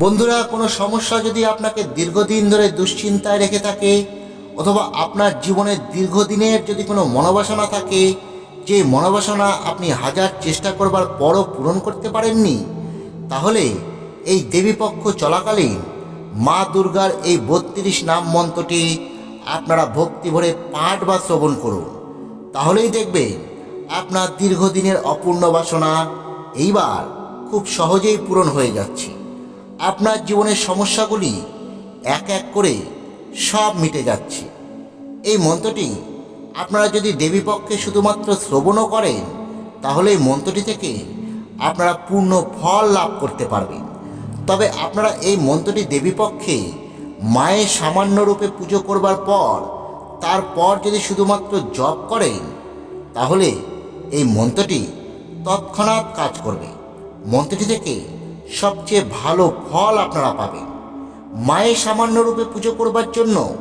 বন্ধুরা, কোনো সমস্যা যদি আপনাকে দীর্ঘদিন ধরে দুশ্চিন্তায় রেখে থাকে, অথবা আপনার জীবনের দীর্ঘদিনের যদি কোনো মনোবাসনা থাকে, যে মনোবাসনা আপনি হাজার চেষ্টা করবার পরও পূরণ করতে পারেননি, তাহলে এই দেবীপক্ষ চলাকালীন মা দুর্গার এই বত্রিশ নাম মন্ত্রটি আপনারা ভক্তি ভরে পাঠ বা শ্রবণ করুন। তাহলেই দেখবেন আপনার দীর্ঘদিনের অপূর্ণ বাসনা এইবার খুব সহজেই পূরণ হয়ে যাচ্ছে। আপনার জীবনের সমস্যাগুলি এক এক করে সব মিটে যাচ্ছে। এই মন্ত্রটি আপনারা যদি দেবীপক্ষে শুধুমাত্র শ্রবণও করেন, তাহলে এই মন্ত্রটি থেকে আপনারা পূর্ণ ফল লাভ করতে পারবেন। তবে আপনারা এই মন্ত্রটি দেবীপক্ষে মায়ের সামান্য রূপে পুজো করবার পর, তারপর যদি শুধুমাত্র জপ করেন, তাহলে এই মন্ত্রটি তৎক্ষণাৎ কাজ করবে। মন্ত্রটি থেকে সবচেয়ে ভালো ফল আপনারা পাবেন। মায়ের সামান্য রূপে পুজো করবার জন্য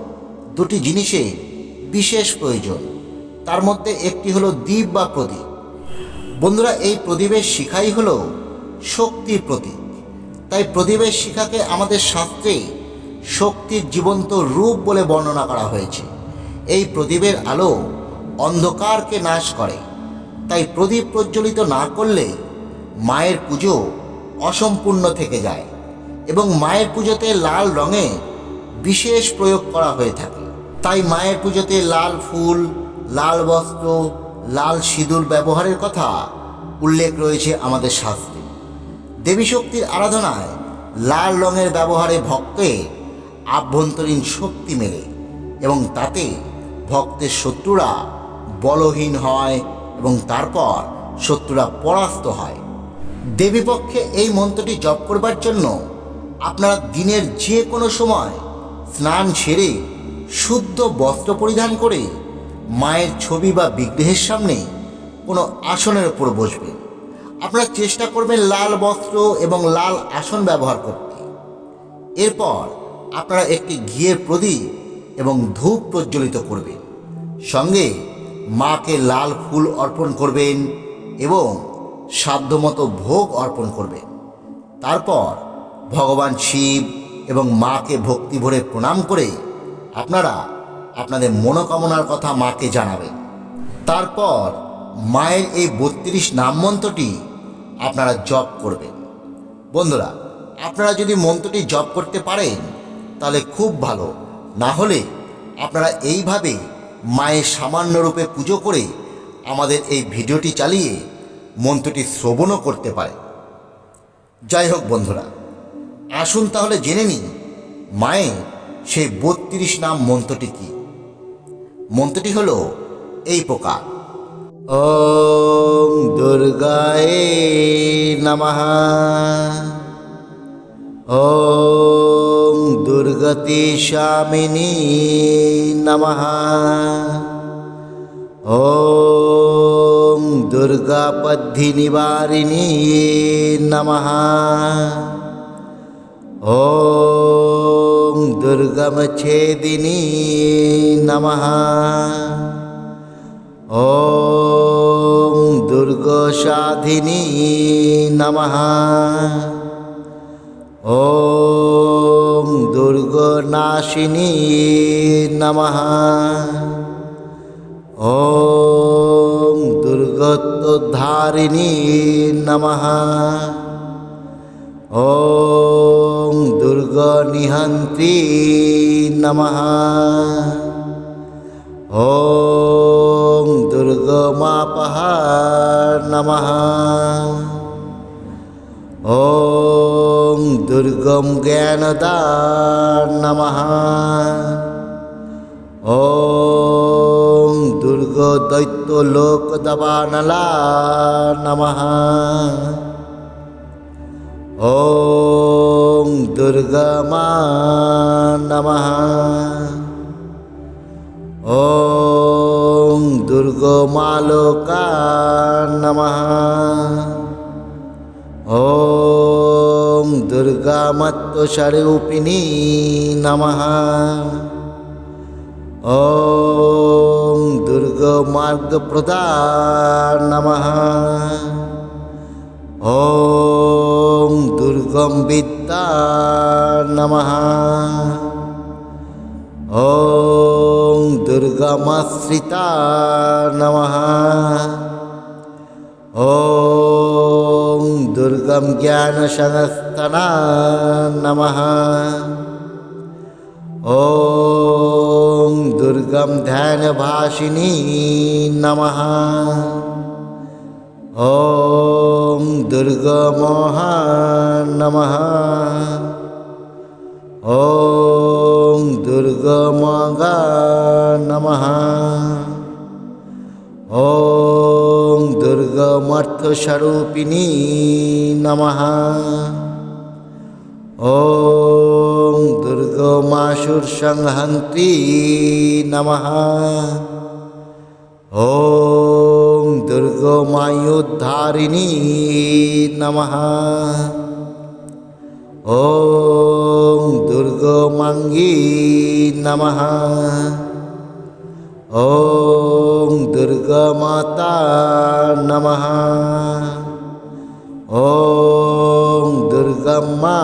দুটি জিনিসের বিশেষ প্রয়োজন। তার মধ্যে একটি হলো দ্বীপ বা প্রদীপ। বন্ধুরা, এই প্রদীপের শিখাই হলো শক্তির প্রতীক। তাই প্রদীপের শিখাকে আমাদের শাস্ত্রে শক্তির জীবন্ত রূপ বলে বর্ণনা করা হয়েছে। এই প্রদীপের আলো অন্ধকারকে নাশ করে। তাই প্রদীপ প্রজ্বলিত না করলে মায়ের পুজো অসম্পূর্ণ থেকে যায় এবং মায়ের পুজোতে লাল রঙে বিশেষ প্রয়োগ করা হয়ে থাকে। তাই মায়ের পুজোতে লাল ফুল, লাল বস্ত্র, লাল সিঁদুর ব্যবহারের কথা উল্লেখ রয়েছে আমাদের শাস্ত্রে। দেবী শক্তির আরাধনায় লাল রঙের ব্যবহারে ভক্তের আভ্যন্তরীণ শক্তি মেলে এবং তাতে ভক্তের শত্রুরা বলহীন হয় এবং তারপর শত্রুরা পরাস্ত হয়। দেবীপক্ষে এই মন্ত্রটি জপ করবার জন্য আপনারা দিনের যে কোনো সময় স্নান সেরে শুদ্ধ বস্ত্র পরিধান করে মায়ের ছবি বা বিগ্রহের সামনে কোনো আসনের উপর বসবেন। আপনারা চেষ্টা করবেন লাল বস্ত্র এবং লাল আসন ব্যবহার করতে। এরপর আপনারা একটি ঘিয়ের প্রদীপ এবং ধূপ প্রজ্বলিত করবেন। সঙ্গে মাকে লাল ফুল অর্পণ করবেন এবং সাধ্যমতো ভোগ অর্পণ করবেন তারপর ভগবান শিব এবং মাকে ভক্তি ভরে প্রণাম করে আপনারা আপনাদের মনোকামনার কথা মাকে জানাবেন। তারপর মায়ের এই বত্রিশ নাম মন্ত্রটি আপনারা জপ করবেন। বন্ধুরা, আপনারা যদি মন্ত্রটি জপ করতে পারেন, তাহলে খুব ভালো। না হলে আপনারা এইভাবে মায়ের সামান্য রূপে পুজো করে আমাদের এই ভিডিওটি চালিয়ে মন্ত্রটি শ্রবণও করতে পারে। যাই হোক বন্ধুরা, আসুন তাহলে জেনে নিন মায়ের সেই বত্রিশ নাম মন্ত্রটি কি? মন্ত্রটি হলো এই প্রকার। ওম দুর্গায় নমঃ। ওম দুর্গতি স্বামিনী নমঃ। ওম দুর্গাপদ্ধি নিবারিণী নমঃ ওম দুর্গমছেদিনী নমঃ ওম দুর্গসাধিনী নমঃ ওম দুর্গনাশিনী ওম দুর্গত্বধারিণী নমঃ ওম দুর্গনিহন্ত্রী নমঃ ওম দুর্গমাপহ নমঃ ওম দুর্গম জ্ঞানদার নমঃ ওম দুর্গ দৈত্য লোক দবানলা নমঃ। ওম দুর্গমা নমঃ। ওম দুর্গমালোকা নমঃ। ওম দুর্গামত্তস্বরূপিণী নমঃ। ॐ दुर्गमार्गप्रदा नमः ॐ दुर्गं वित्ता नमः ॐ दुर्गमाश्रिता नमः ॐ दुर्गं ज्ञानशनस्तना नमः ॐ दुर्गं ध्यानभाषिनी नमः। ॐ दुर्गमोहा नमः। ॐ दुर्गमगा नमः। ॐ दुर्गमर्थस्वरूपिणी नमः। ॐ दुर्गमासुरसंहन्त्री नमः ॐ दुर्गमायुद्धारिणी नमः ॐ दुर्गमाङ्गी नमः ॐ दुर्गमाता नमः ॐ दुर्गम्मा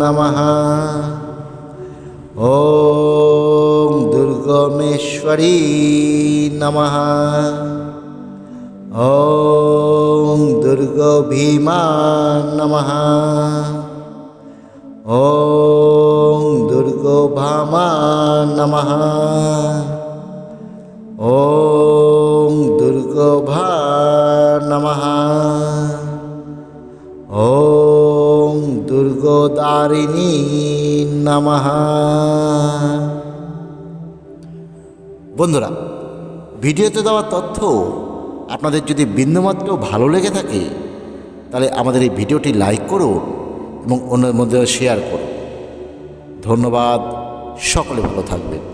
नमः ॐ दुर्गमेश्वरी नमः ॐ दुर्गभीमा नमः ॐ दुर्गोभामा नमः ॐ दुर्गोभा नमः ॐ दुर्गोदारिणी नमः বন্ধুরা, ভিডিওতে দেওয়া তথ্য আপনাদের যদি বিন্দুমাত্র ভালো লেগে থাকে, তাহলে আমাদের এই ভিডিওটি লাইক করুন এবং অন্যের মধ্যে শেয়ার করুন ধন্যবাদ, সকলে ভালো থাকবেন।